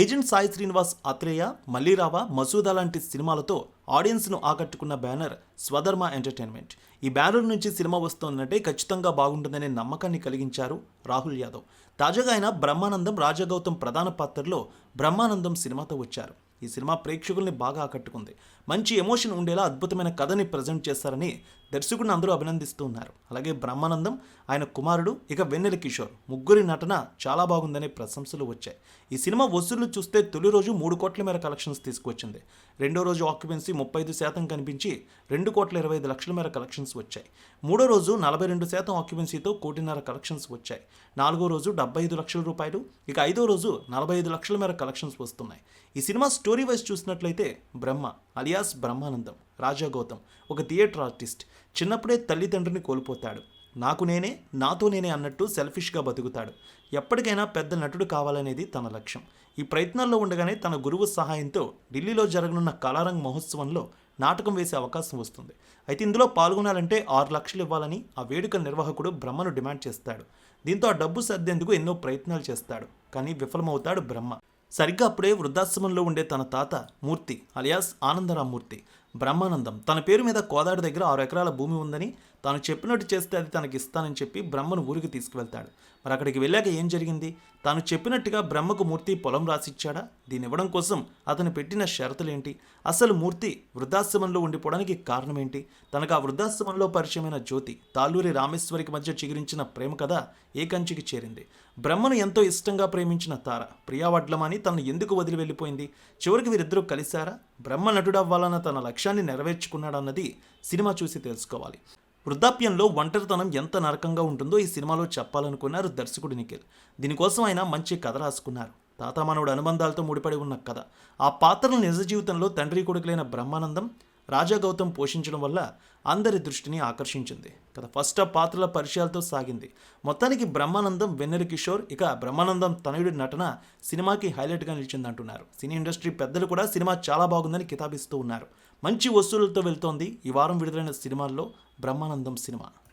Agent Sai Srinivas Athreya Malli Raava Masooda లాంటి సినిమాలతో ఆడియన్స్ను ఆకట్టుకున్న బ్యానర్ స్వధర్మ ఎంటర్టైన్మెంట్. ఈ బ్యానర్ నుంచి సినిమా వస్తుందంటే ఖచ్చితంగా బాగుంటుందనే నమ్మకాన్ని కలిగించారు రాహుల్ యాదవ్. తాజాగా ఆయన బ్రహ్మానందం రాజగౌతమ్ ప్రధాన పాత్రలో బ్రహ్మానందం సినిమాతో వచ్చారు. ఈ సినిమా ప్రేక్షకుల్ని బాగా ఆకట్టుకుంది. మంచి ఎమోషన్ ఉండేలా అద్భుతమైన కథని ప్రజెంట్ చేస్తారని దర్శకుడిని అందరూ అభినందిస్తూ ఉన్నారు. అలాగే బ్రహ్మానందం ఆయన కుమారుడు ఇక వెన్నెల కిషోర్ ముగ్గురి నటన చాలా బాగుందనే ప్రశంసలు వచ్చాయి. ఈ సినిమా వసూళ్ళు చూస్తే తొలి రోజు మూడు కోట్ల మేర కలెక్షన్స్ తీసుకువచ్చింది. రెండో రోజు ఆక్యుపెన్సీ ముప్పై ఐదు శాతం కనిపించి రెండు కోట్ల ఇరవై ఐదు లక్షల మేర కలెక్షన్స్ వచ్చాయి. మూడో రోజు నలభై రెండు శాతం ఆక్యుపెన్సీతో కోటిన్నర కలెక్షన్స్ వచ్చాయి. నాలుగో రోజు డెబ్బై ఐదు లక్షల రూపాయలు ఇక ఐదో రోజు నలభై ఐదు లక్షల మేర కలెక్షన్స్ వస్తున్నాయి. ఈ సినిమా స్టోరీ వైజ్ చూసినట్లయితే బ్రహ్మ అలియాస్ బ్రహ్మానందం రాజా గౌతమ్ ఒక థియేటర్ ఆర్టిస్ట్. చిన్నప్పుడే తల్లిదండ్రుని కోల్పోతాడు. నాకు నేనే నాతో నేనే అన్నట్టు సెల్ఫిష్గా బతుకుతాడు. ఎప్పటికైనా పెద్ద నటుడు కావాలనేది తన లక్ష్యం. ఈ ప్రయత్నాల్లో ఉండగానే తన గురువు సహాయంతో ఢిల్లీలో జరగనున్న కళారంగ్ మహోత్సవంలో నాటకం వేసే అవకాశం వస్తుంది. అయితే ఇందులో పాల్గొనాలంటే ఆరు లక్షలు ఇవ్వాలని ఆ వేడుక నిర్వాహకుడు బ్రహ్మను డిమాండ్ చేస్తాడు. దీంతో ఆ డబ్బు సర్దేందుకు ఎన్నో ప్రయత్నాలు చేస్తాడు. కానీ విఫలమవుతాడు బ్రహ్మ. సరిగ్గా అప్పుడే వృద్ధాశ్రమంలో ఉండే తన తాత మూర్తి అలియాస్ ఆనందరామూర్తి. బ్రహ్మానందం. తన పేరు మీద కోదాడి దగ్గర ఆరు ఎకరాల భూమి ఉందని తాను చెప్పినట్టు చేస్తే అది తనకి ఇస్తానని చెప్పి బ్రహ్మను ఊరికి తీసుకువెళ్తాడు. మరి అక్కడికి వెళ్ళాక ఏం జరిగింది? తాను చెప్పినట్టుగా బ్రహ్మకు మూర్తి పొలం రాసిచ్చాడా? దీని ఇవ్వడం కోసం అతను పెట్టిన షరతులేంటి? అసలు మూర్తి వృద్ధాశ్రమంలో ఉండిపోవడానికి కారణం ఏంటి తనకు ఆ వృద్ధాశ్రమంలో పరిచయమైన జ్యోతి తాళ్ళూరి రామేశ్వరికి మధ్య చిగురించిన ప్రేమ కథ ఏ కంచికి చేరింది? బ్రహ్మను ఎంతో ఇష్టంగా ప్రేమించిన తార ప్రియా వడ్లమని తనను ఎందుకు వదిలి వెళ్ళిపోయింది? చివరికి వీరిద్దరూ కలిశారా? బ్రహ్మ నటుడవ్వాలన్న తన లక్ష్యాన్ని నెరవేర్చుకున్నాడన్నది సినిమా చూసి తెలుసుకోవాలి. వృద్ధాప్యంలో ఒంటరితనం ఎంత నరకంగా ఉంటుందో ఈ సినిమాలో చెప్పాలనుకున్నారు దర్శకుడు నిఖిల్. దీనికోసం ఆయన మంచి కథ రాసుకున్నారు. తాతామానవుడు అనుబంధాలతో ముడిపడి ఉన్న కథ. ఆ పాత్రను నిజ జీవితంలో తండ్రి కొడుకులైన బ్రహ్మానందం రాజా గౌతమ్ పోషించడం వల్ల అందరి దృష్టిని ఆకర్షించింది. కథ ఫస్ట్ ఆ పాత్రల పరిచయాలతో సాగింది. మొత్తానికి బ్రహ్మానందం వెన్నెల కిషోర్ ఇక బ్రహ్మానందం తనయుడి నటన సినిమాకి హైలైట్గా నిలిచింది అంటున్నారు సినీ ఇండస్ట్రీ పెద్దలు కూడా సినిమా చాలా బాగుందని కితాబిస్తూ ఉన్నారు. మంచి వసూళ్ళతో వెళ్తోంది ఈ వారం విడుదలైన సినిమాల్లో బ్రహ్మానందం సినిమా.